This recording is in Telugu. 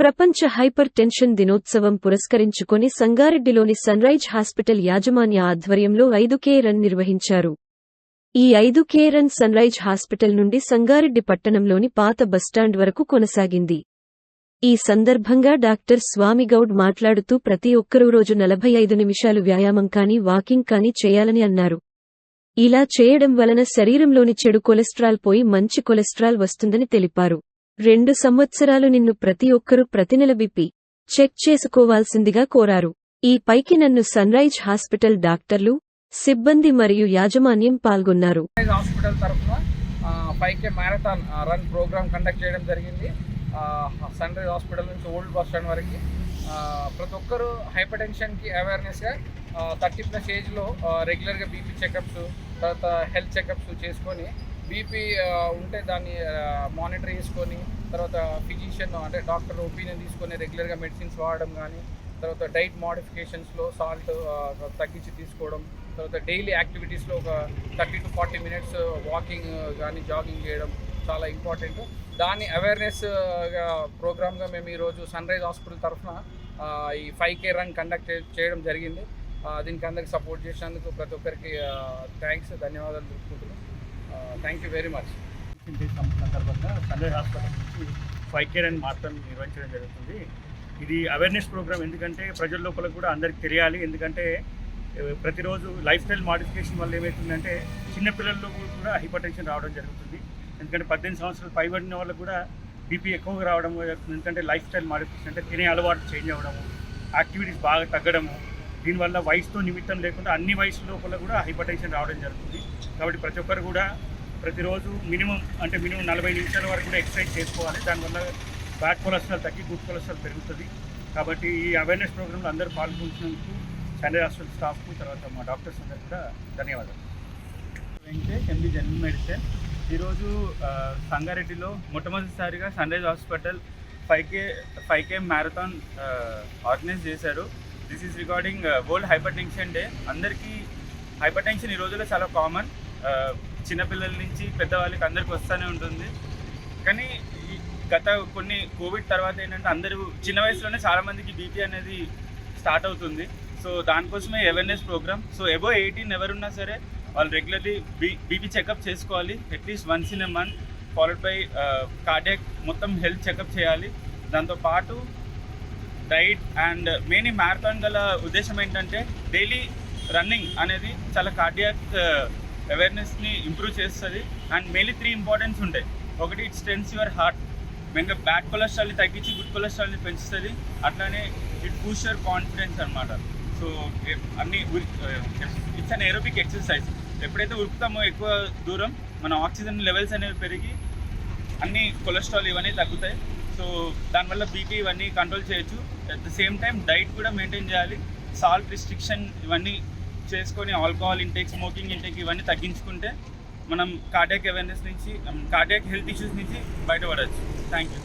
ప్రపంచ హైపర్ టెన్షన్ దినోత్సవం పురస్కరించుకుని సంగారెడ్డిలోని సన్రైజ్ హాస్పిటల్ యాజమాన్య ఆధ్వర్యంలో ఐదు కే రన్ నిర్వహించారు. ఈ ఐదు కే రన్ సన్రైజ్ హాస్పిటల్ నుండి సంగారెడ్డి పట్టణంలోని పాత బస్టాండ్ వరకు కొనసాగింది. ఈ సందర్భంగా డాక్టర్ స్వామిగౌడ్ మాట్లాడుతూ ప్రతి ఒక్కరూ రోజు నలభై ఐదు నిమిషాలు వ్యాయామం కానీ వాకింగ్ కానీ చేయాలని అన్నారు. ఇలా చేయడం వలన శరీరంలోని చెడు కొలెస్ట్రాల్ పోయి మంచి కొలెస్ట్రాల్ వస్తుందని తెలిపారు. రెండు సంవత్సరాలు నిన్ను ప్రతి ఒక్కరూ ప్రతి నెల బిపి చెక్ చేసుకోవాల్సిందిగా కోరారు. ఈ పైకి నన్ను సన్రైజ్ హాస్పిటల్ డాక్టర్లు సిబ్బంది మరియు యాజమాన్యం పాల్గొన్నారు. హాస్పిటల్ తరఫున పైకి మ్యారథాన్ రన్ ప్రోగ్రామ్ కండక్ట్ చేయడం జరిగింది. సన్ రైజ్ హాస్పిటల్ నుంచి ఓల్డ్ బస్ స్టాండ్ వరకు. ప్రతి ఒక్కరూ హైపర్ టెన్షన్కి అవేర్నెస్గా థర్టీ ప్లస్ ఏజ్లో రెగ్యులర్గా బీపీ చెకప్స్ తర్వాత హెల్త్ చెకప్స్ చేసుకొని బీపీ ఉంటే దాన్ని మానిటర్ చేసుకొని తర్వాత ఫిజిషియన్ అంటే డాక్టర్ ఒపీనియన్ తీసుకొని రెగ్యులర్గా మెడిసిన్స్ వాడడం కానీ తర్వాత డైట్ మోడిఫికేషన్స్లో సాల్ట్ తగ్గించి తీసుకోవడం తర్వాత డైలీ యాక్టివిటీస్లో ఒక thirty to forty minutes walking కానీ జాగింగ్ చేయడం చాలా ఇంపార్టెంట్ దాని అవేర్నెస్ ప్రోగ్రామ్గా మేము ఈరోజు సన్ రైజ్ హాస్పిటల్ తరఫున ఈ ఫైవ్ కే రన్ కండక్ట్ చేయడం జరిగింది. దీనికి అందరికి సపోర్ట్ చేసినందుకు ప్రతి ఒక్కరికి థ్యాంక్స్ ధన్యవాదాలు తెలుపుకుంటున్నాను థ్యాంక్ యూ వెరీ మచ్. సందర్భంగా సండే హాస్పిటల్ నుంచి ఫైవ్ కేర్ అండ్ మారథాన్ నిర్వహించడం జరుగుతుంది. ఇది అవేర్నెస్ ప్రోగ్రామ్ ఎందుకంటే ప్రజల లోపల కూడా అందరికి తెలియాలి. ఎందుకంటే ప్రతిరోజు లైఫ్ స్టైల్ మాడిఫికేషన్ వల్ల ఏమవుతుందంటే చిన్నపిల్లల్లో కూడా హైపర్ టెన్షన్ రావడం జరుగుతుంది. ఎందుకంటే పద్దెనిమిది సంవత్సరాలు పైబడిన వాళ్ళకు కూడా బీపీ ఎక్కువగా రావడం జరుగుతుంది ఎందుకంటే లైఫ్ స్టైల్ మాడిఫికేషన్ అంటే తినే అలవాటు చేంజ్ అవ్వడము యాక్టివిటీస్ బాగా తగ్గడము దీనివల్ల వయసుతో నిమిత్తం లేకుండా అన్ని వయసు లోపల కూడా హైపర్ టెన్షన్ రావడం జరుగుతుంది. కాబట్టి ప్రతి ఒక్కరు కూడా ప్రతిరోజు మినిమం అంటే మినిమం నలభై నిమిషాల వరకు కూడా ఎక్సర్సైజ్ చేసుకోవాలి. దానివల్ల బ్యాడ్ కొలెస్ట్రాల్ తగ్గి గుడ్ కొలెస్ట్రాల్ పెరుగుతుంది. కాబట్టి ఈ అవేర్నెస్ ప్రోగ్రాంలో అందరూ పాల్గొంటున్నందుకు సండే హాస్పిటల్ స్టాఫ్కు తర్వాత మా డాక్టర్స్ అందరూ కూడా ధన్యవాదాలు. Venkatesh MD general medicine. ఈరోజు సంగారెడ్డిలో మొట్టమొదటిసారిగా sunrise hospital five K five K marathon organise చేశారు. This is regarding world hypertension day అందరికీ హైపర్ టెన్షన్ ఈ రోజుల్లో చాలా కామన్. చిన్నపిల్లల నుంచి పెద్దవాళ్ళకి అందరికీ వస్తూనే ఉంటుంది. కానీ గత కొన్ని కోవిడ్ తర్వాత ఏంటంటే అందరూ చిన్న వయసులోనే చాలామందికి బీపీ అనేది స్టార్ట్ అవుతుంది. సో దానికోసమే awareness program so above eighteen ఎవరున్నా సరే వాళ్ళు రెగ్యులర్లీ బీ బీపీ చెకప్ చేసుకోవాలి. At least once in a month followed by cardiac మొత్తం హెల్త్ చెకప్ చేయాలి. దాంతోపాటు డైట్ అండ్ మెయిన్ ఈ మ్యారథాన్ గల ఉద్దేశం ఏంటంటే డైలీ రన్నింగ్ అనేది చాలా కార్డియాక్ అవేర్నెస్ని ఇంప్రూవ్ చేస్తుంది. అండ్ మెయిన్లీ త్రీ ఇంపార్టెన్స్ ఉంటాయి. ఒకటి ఇట్ స్ట్రెన్స్ యువర్ హార్ట్ మెయిన్గా బ్యాడ్ కొలెస్ట్రాల్ని తగ్గించి గుడ్ కొలెస్ట్రాల్ని పెంచుతుంది. అట్లానే ఇట్ బూస్ట్ యువర్ కాన్ఫిడెన్స్ అనమాట సో అన్ని ఇట్స్ అన్ ఏరోబిక్ ఎక్సర్సైజ్ ఎప్పుడైతే ఉరుకుతామో ఎక్కువ దూరం మన ఆక్సిజన్ లెవెల్స్ అనేవి పెరిగి అన్ని కొలెస్ట్రాల్ ఇవన్నీ తగ్గుతాయి. సో దానివల్ల బీపీ ఇవన్నీ కంట్రోల్ చేయొచ్చు. At the same time diet కూడా మెయింటైన్ చేయాలి. సాల్ట్ రిస్ట్రిక్షన్ ఇవన్నీ చేసుకొని ఆల్కహాల్ ఇంటేక్ స్మోకింగ్ ఇంటేక్ ఇవన్నీ తగ్గించుకుంటే మనం కార్డియాక్ అవేర్నెస్ నుంచి కార్డియాక్ హెల్త్ ఇష్యూస్ నుంచి బయటపడవచ్చు. Thank you